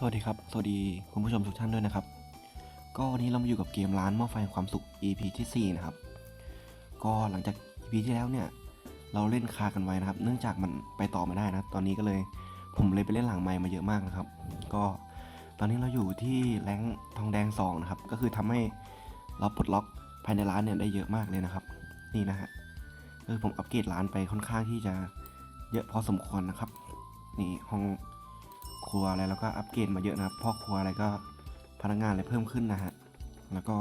สวัสดีครับ สวัสดีคุณผู้ชมทุกท่านด้วยนะครับ ก็วันนี้เรามาอยู่กับเกมร้านหม้อไฟแห่งความสุข EP ที่ 4 นะครับ ก็หลังจาก EP ที่แล้วเนี่ย เราเล่นคากันไว้นะครับ เนื่องจากมันไปต่อไม่ได้นะ ตอนนี้ก็เลยผมเลยไปเล่นหลังไมค์มาเยอะมากนะครับ ก็ตอนนี้เราอยู่ที่แรงทองแดง2นะครับ ก็คือทำให้เราปลดล็อกภายในร้านเนี่ยได้เยอะมากเลยนะครับ นี่นะฮะเออผมอัปเกรดร้านไปค่อนข้างที่จะเยอะพอสมควรนะครับ นี่ห้อง ครัวอะไรแล้วก็อัปเกรดมาเยอะนะครับพ่อครัวอะไรก็พนักงานอะไรเพิ่มขึ้นนะฮะแล้วก็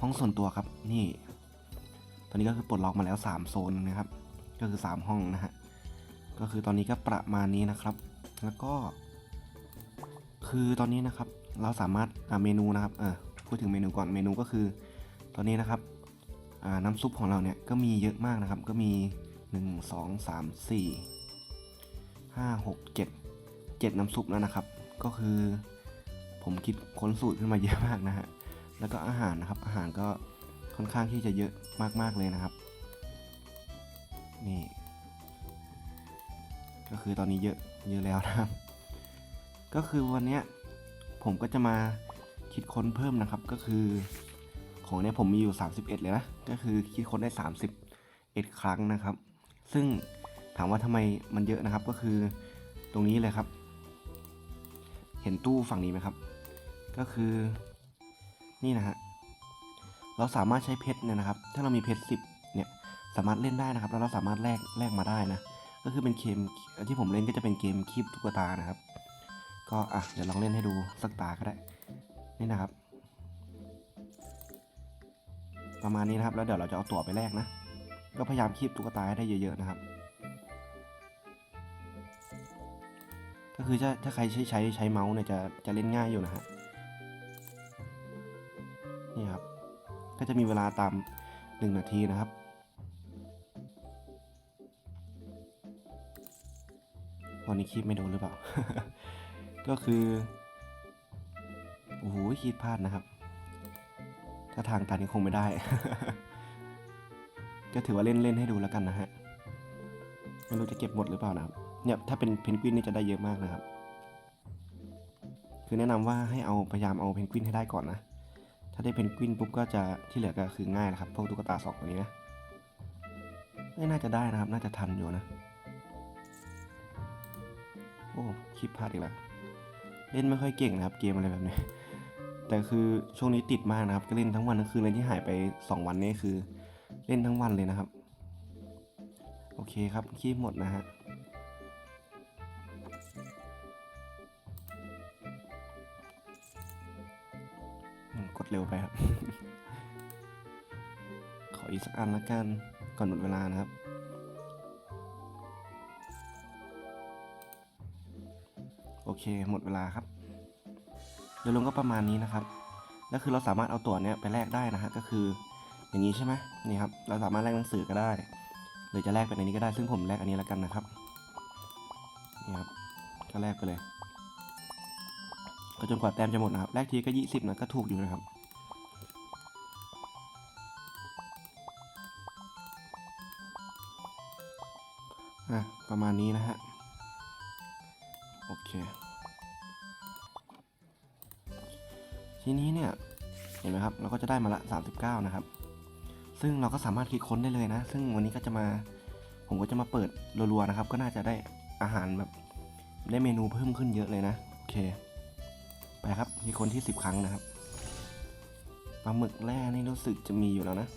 ห้องส่วนตัวครับนี่ ตอนนี้ก็คือปลดล็อกมาแล้ว 3 โซนนะครับ ก็คือ 3 ห้องนะฮะก็คือตอนนี้ก็ประมาณนี้นะครับ แล้วก็ คือตอนนี้นะครับ เราสามารถอ่าเมนูนะครับเออพูดถึงเมนูก่อนเมนูก็คือ ตอนนี้นะครับน้ำซุปของเราเนี่ยก็มีเยอะมากนะครับ ก็มี 1 2 3 4 5 6 7 เจ็ดน้ำซุปแล้วนะครับ ก็คือผมคิดค้นสูตรขึ้นมาเยอะมากนะฮะ แล้วก็อาหารนะครับ อาหารก็ค่อนข้างที่จะเยอะมากๆเลยนะครับ นี่ ก็คือตอนนี้เยอะเยอะแล้วนะครับ ก็คือวันนี้ผมก็จะมาคิดค้นเพิ่มนะครับ ก็คือของเนี้ยผมมีอยู่ 31 เลยนะ ก็คือคิดค้นได้ 31 ครั้งนะครับ ซึ่งถามว่าทำไมมันเยอะนะครับ ก็คือตรงนี้เลยครับ เห็นตู้ฝั่งนี้ไหมครับ ก็คือนี่นะฮะเราสามารถใช้เพชรเนี่ยนะครับ ถ้าเรามีเพชรสิบเนี่ยสามารถเล่นได้นะครับ แล้วเราสามารถแลกแลกมาได้นะ ก็คือเป็นเกมที่ผมเล่นก็จะเป็นเกมคีบตุ๊กตานะครับ ก็อะเดี๋ยวลองเล่นให้ดูสักตาก็ได้นี่นะครับ ประมาณนี้นะครับ แล้วเดี๋ยวเราจะเอาตั๋วไปแลกนะ ก็พยายามคีบตุ๊กตาให้ได้เยอะๆนะครับ ก็คือถ้าถ้าใครใช้ใช้ใช้เมาส์เนี่ยจะจะเล่นง่ายอยู่นะฮะนี่ครับ ก็จะมีเวลาตามหนึ่งนาทีนะครับ วันนี้คลิปไม่โดนหรือเปล่า ก็คือโอ้โหคิดพลาดนะครับ ถ้าทางตันก็คงไม่ได้ ก็ถือว่าเล่นเล่นให้ดูแล้วกันนะฮะไม่รู้จะเก็บหมดหรือเปล่านะครับ เนี่ยถ้าเป็นเพนกวินนี่จะได้เยอะมากนะครับ คือแนะนำว่าให้เอาพยายามเอาเพนกวินให้ได้ก่อนนะ ถ้าได้เพนกวินปุ๊บก็จะที่เหลือก็คือง่ายนะครับ พวกตุ๊กตาสองตัวนี้นะไม่น่าจะได้นะครับ น่าจะทันอยู่นะ โอ้คลิปพลาดอีกแล้ว เล่นไม่ค่อยเก่งนะครับ เกมอะไรแบบนี้ แต่คือช่วงนี้ติดมากนะครับ ก็เล่นทั้งวันทั้งคืนเลยที่หายไป 2 วันนี้คือ เล่นทั้งวันเลยนะครับ โอเคครับคลิปหมดนะฮะ เร็วไปครับ ขออีกสักอันละกัน ก่อนหมดเวลานะครับ โอเคหมดเวลาครับโดยรวมก็ประมาณนี้นะครับแล้วคือเราสามารถเอาตั๋วเนี้ยไปแลกได้นะฮะก็คืออย่างนี้ใช่ไหมนี่ครับเราสามารถแลกหนังสือก็ได้ หรือจะแลกเป็นอันนี้ก็ได้ซึ่งผมแลกอันนี้แล้วกันนะครับนี่ครับก็แลกไปเลย ก็จนกว่าแต้มจะหมดนะครับแรกทีก็ยี่สิบนะก็ถูกอยู่นะครับ ประมาณนี้นะฮะ โอเค ทีนี้เนี่ย เห็นไหมครับ เราก็จะได้มาละ 39 นะครับ ซึ่งเราก็สามารถคลิกค้นได้เลยนะ ซึ่งวันนี้ก็จะมา ผมก็จะมาเปิดรัวๆนะครับ ก็น่าจะได้อาหารแบบ ได้เมนูเพิ่มขึ้นเยอะเลยนะ โอเค ไปครับ มีคนที่ 10 ครั้งนะครับปลาหมึกแร่นี่รู้สึกจะมีอยู่แล้วนะ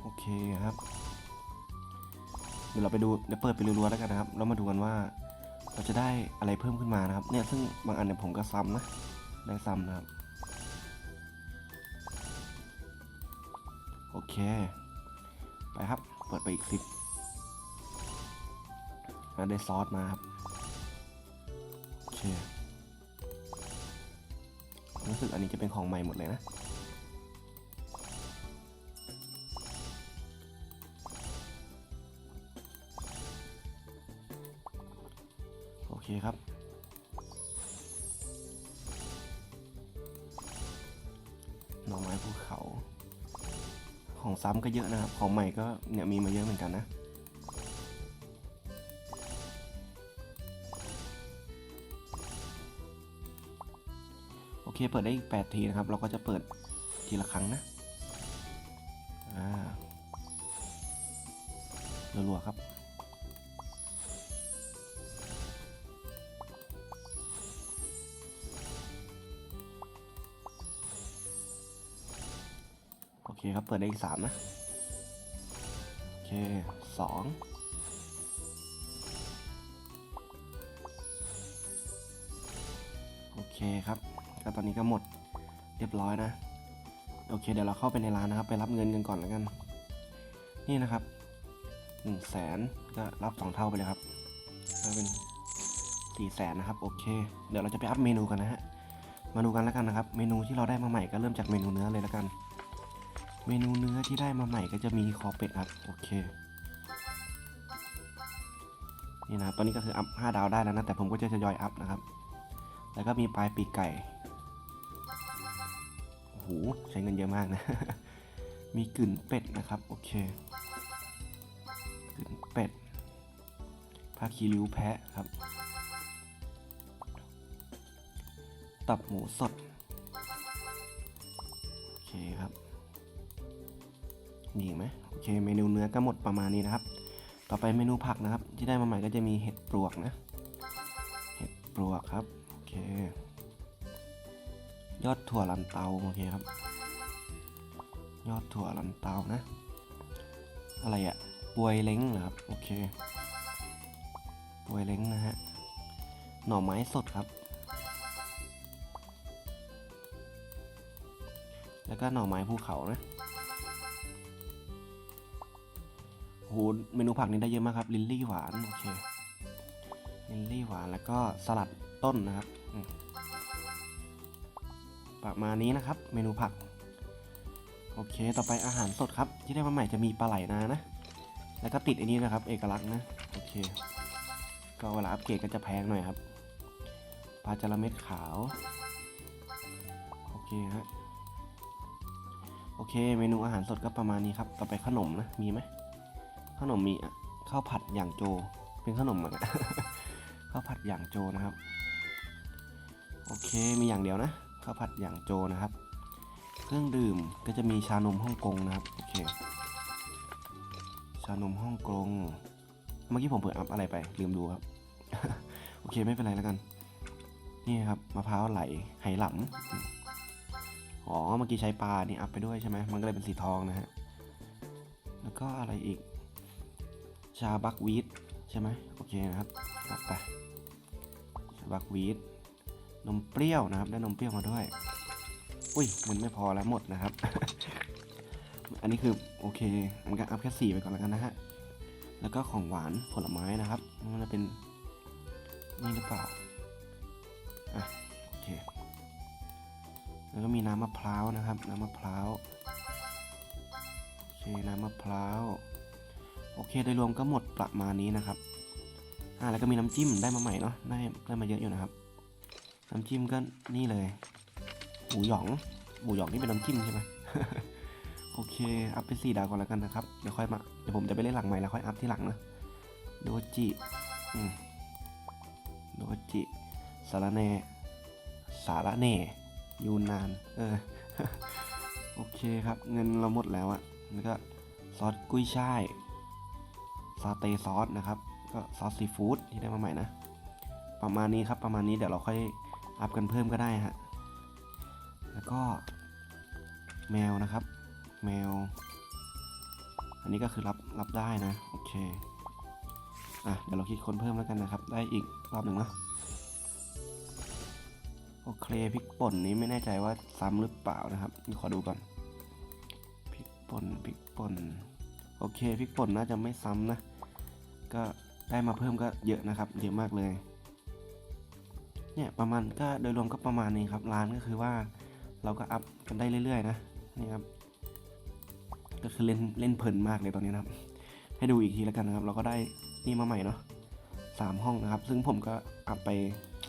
โอเคครับ ดี๋ยวเราไปดูเดี๋ยวเปิดไปรัวๆแล้วกันนะครับแล้วมาดูกันว่าเราจะได้อะไรเพิ่มขึ้นมานะครับ เนี่ยซึ่งบางอันเนี่ยผมก็ซ้ำนะได้ซ้ำนะครับโอเค ไปครับ เปิดไปอีกสิบได้ซอสมาครับ โอเค รู้สึกอันนี้จะเป็นของใหม่หมดเลยนะ หน่อไม้ภูเขา ของซ้ำก็เยอะนะครับ ของใหม่ก็เนี่ยมีมาเยอะเหมือนกันนะโอเคเปิดได้อีก 8 ทีนะครับ เราก็จะเปิดทีละครั้งนะรัวๆครับ คครับ เปิดได้อีก3นะ โอเค2โอเคครับ ก็ตอนนี้ก็หมดเรียบร้อยนะ โอเค เดี๋ยวเราเข้าไปในร้านนะครับ ไปรับเงินกันก่อนแล้วกัน นี่นะครับหนึ่งแสนก็รับสองเท่าไปเลยครับก็เป็นสี่แสนนะครับ โอเค เดี๋ยวเราจะไปอัพเมนูกันนะฮะ มาดูกันแล้วกันนะครับ เมนูที่เราได้มาใหม่ก็เริ่มจากเมนูเนื้อเลยแล้วกัน เมนูเนื้อที่ได้มาใหม่ก็จะมีคอเป็ดครับโอเค นี่นะตอนนี้ก็คืออัพ5ดาวได้แล้วนะ แต่ผมก็จะทยอยอัพนะครับ แล้วก็มีปลายปีกไก่ โอ้โห ใช้เงินเยอะมากนะ มีกึ่นเป็ดนะครับ โอเคกึ่นเป็ดผ้าคีริ้วแพะครับ ตับหมูสด โอเคครับ มีอีกไหมโอเคเมนูเนื้อก็หมดประมาณนี้นะครับ ต่อไปเมนูผักนะครับ ที่ได้มาใหม่ก็จะมีเห็ดปลวกนะ เห็ดปลวกครับโอเค ยอดถั่วลันเตาโอเคครับ ยอดถั่วลันเตานะ อะไรอะบวยเล้งเหรอครับโอเคบวยเล้งนะฮะหน่อไม้สดครับ แล้วก็หน่อไม้ภูเขานะ หเมนูผักนี้ได้เยอะมากครับ ลิลลี่หวาน โอเค ลิลลี่หวานแล้วก็สลัดต้นนะครับ ประมาณนี้นะครับ เมนูผัก โอเค ต่อไปอาหารสดครับ ที่ได้มาใหม่จะมีปลาไหลนานะ แล้วก็ติดไอันนี้นะครับ เอกลักษณ์นะ โอเค ก็เวลาอัปเกรดก็จะแพงหน่อยครับ ปลาจระเม็ดขาว โอเคฮะโอเค เมนูอาหารสดก็ประมาณนี้ครับ ต่อไปขนมนะ มีไหม ขนมมีข้าวผัดอย่างโจ เป็นขนมเหมือนกันข้าวผัดอย่างโจนะครับ โอเคมีอย่างเดียวนะข้าวผัดอย่างโจนะครับ เครื่องดื่มก็จะมีชานมฮ่องกงนะครับโอเคชานมฮ่องกงเมื่อกี้ผมเปิดอัพอะไรไปลืมดูครับ โอเคไม่เป็นไรแล้วกัน นี่ครับมะพร้าวไหลไหหลำอ๋อเมื่อกี้ใช้ปลานี่อัพไปด้วยใช่ไหมมันก็เลยเป็นสีทองนะฮะแล้วก็อะไรอีก ชาบักวีดใช่ไหมโอเคนะครับอัพไปชาบักวีดนมเปรี้ยวนะครับได้นมเปรี้ยวมาด้วย อุ้ยมันไม่พอแล้วหมดนะครับ อันนี้คือโอเคมันก็อัพแค่สี่ไปก่อนแล้วกันนะฮะแล้วก็ของหวานผลไม้นะครับ มันจะเป็นนี่หรือเปล่าอะโอเคแล้วก็มีน้ำมะพร้าวนะครับ น้ำมะพร้าวโอเคน้ำมะพร้าว โอเคโดยรวมก็หมดประมาณนี้นะครับอ่าแล้วก็มีน้ำจิ้มได้มาใหม่เนาะได้ได้มาเยอะอยู่นะครับ น้ำจิ้มก็นี่เลยหมูหยองหมูหยองนี่เป็นน้ำจิ้มใช่ไหมโอเค อัพเป็นสี่ดาวก่อนแล้วกันนะครับ เดี๋ยวค่อยมา เดี๋ยวผมจะไปเล่นหลังใหม่แล้วค่อยอัพที่หลังนะ โดจิอืมโดจิ สารเน สารเน ยูนาน เออ โอเคครับ เงินเราหมดแล้วอะแล้วก็ซอสกุ้ยช่าย ซาเตซอสนะครับ ก็ซอสซีฟู้ดที่ได้มาใหม่นะ ประมาณนี้ครับประมาณนี้เดี๋ยวเราค่อยอัพกันเพิ่มก็ได้ฮะ แล้วก็แมวนะครับ แมว อันนี้ก็คือรับรับได้นะ โอเค อะเดี๋ยวเราคิดคนเพิ่มแล้วกันนะครับ ได้อีกรอบหนึ่งนะโอเคพริกป่นนี้ไม่แน่ใจว่าซ้ำหรือเปล่านะครับขอดูก่อนพริกป่นพริกป่นโอเคพริกป่นน่าจะไม่ซ้ำนะ ก็ได้มาเพิ่มก็เยอะนะครับเยอะมากเลย เนี่ยประมาณก็โดยรวมก็ประมาณนี้ครับร้านก็คือว่าเราก็อัพกันได้เรื่อยๆนะนี่ครับก็คือเล่นเล่นเพลินมากเลยตอนนี้นะครับ ให้ดูอีกทีแล้วกันนะครับ เราก็ได้นี่มาใหม่เนาะสามห้องนะครับ ซึ่งผมก็อัพไป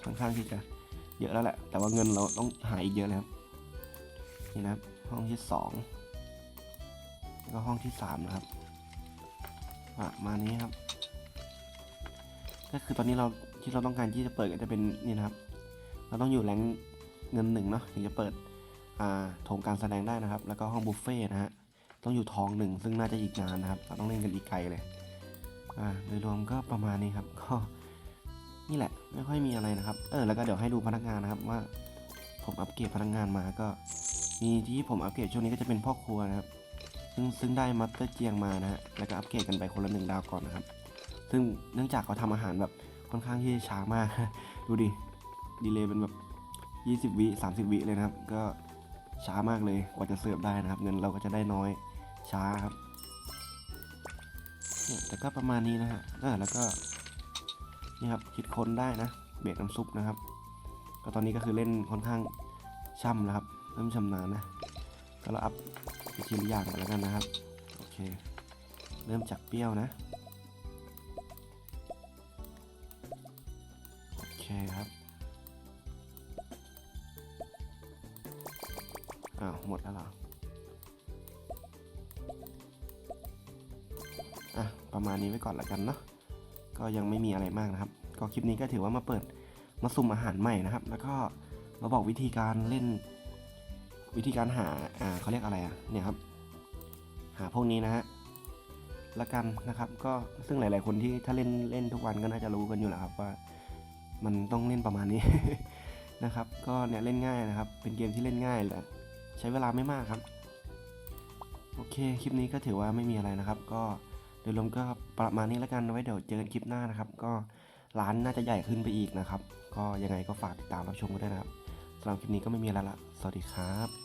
ค่อนข้างที่จะเยอะแล้วแหละ แต่ว่าเงินเราต้องหายอีกเยอะเลยครับ นี่นะครับ ห้องที่สองแล้วก็ห้องที่สามนะครับประมาณนี้ครับ ก็คือตอนนี้เราที่เราต้องการที่จะเปิดก็จะเป็นนี่นะครับ เราต้องอยู่แรงเงินหนึ่งเนาะถึงจะเปิดอ่าโถงการแสดงได้นะครับ แล้วก็ห้องบุฟเฟ่นะฮะต้องอยู่ทองหนึ่งซึ่งน่าจะอีกนานนะครับ เราต้องเล่นกันอีกไกลเลยอ่าโดยรวมก็ประมาณนี้ครับก็นี่แหละไม่ค่อยมีอะไรนะครับ เออแล้วก็เดี๋ยวให้ดูพนักงานนะครับว่า ผมอัปเกรดพนักงานมาก็ มีที่ผมอัปเกรดช่วงนี้ก็จะเป็นพ่อครัวนะครับ ซึ่งซึ่งได้มัตเตอร์เจียงมานะฮะแล้วก็อัปเกรดกันไปคนละหนึ่งดาวก่อนนะครับ ซึ่งเนื่องจากเขาทำอาหารแบบค่อนข้างที่จะช้ามาก ดูดิ ดีเลยเป็นแบบ 20 วิ 30 วิเลยนะครับ ก็ช้ามากเลยกว่าจะเสิร์ฟได้นะครับ เงินเราก็จะได้น้อยช้าครับเนี่ยแต่ก็ประมาณนี้นะฮะแล้วก็นี่ครับคิดค้นได้นะ เบรกน้ำซุปนะครับ ก็ตอนนี้ก็คือเล่นค่อนข้างช่ำแล้วครับเริ่มชำนาญนะก็เราอัพไปทีละอย่างก่อนแล้วกันนะครับโอเค เริ่มจากเปรี้ยวนะ คครับอ้าวหมดแล้วเหรออะประมาณนี้ไว้ก่อนละกันเนาะก็ยังไม่มีอะไรมากนะครับ ก็คลิปนี้ก็ถือว่ามาเปิดมาสุ่มอาหารใหม่นะครับ แล้วก็มาบอกวิธีการเล่น วิธีการหาอ่าเขาเรียกอะไรอะเนี่ยครับ หาพวกนี้นะฮะละกันนะครับ ก็ซึ่งหลาย ๆ คนที่ถ้าเล่นเล่นทุกวันก็น่าจะรู้กันอยู่แล้วครับว่า มันต้องเล่นประมาณนี้นะครับ ก็เนี่ยเล่นง่ายนะครับ เป็นเกมที่เล่นง่ายแหละใช้เวลาไม่มากครับ โอเค คลิปนี้ก็ถือว่าไม่มีอะไรนะครับ ก็โดยรวมก็ประมาณนี้แล้วกันไว้เดี๋ยวเจอกันคลิปหน้านะครับ ก็ร้านน่าจะใหญ่ขึ้นไปอีกนะครับ ก็ยังไงก็ฝากติดตามรับชมกันด้วยนะครับสำหรับคลิปนี้ก็ไม่มีอะไรละ สวัสดีครับ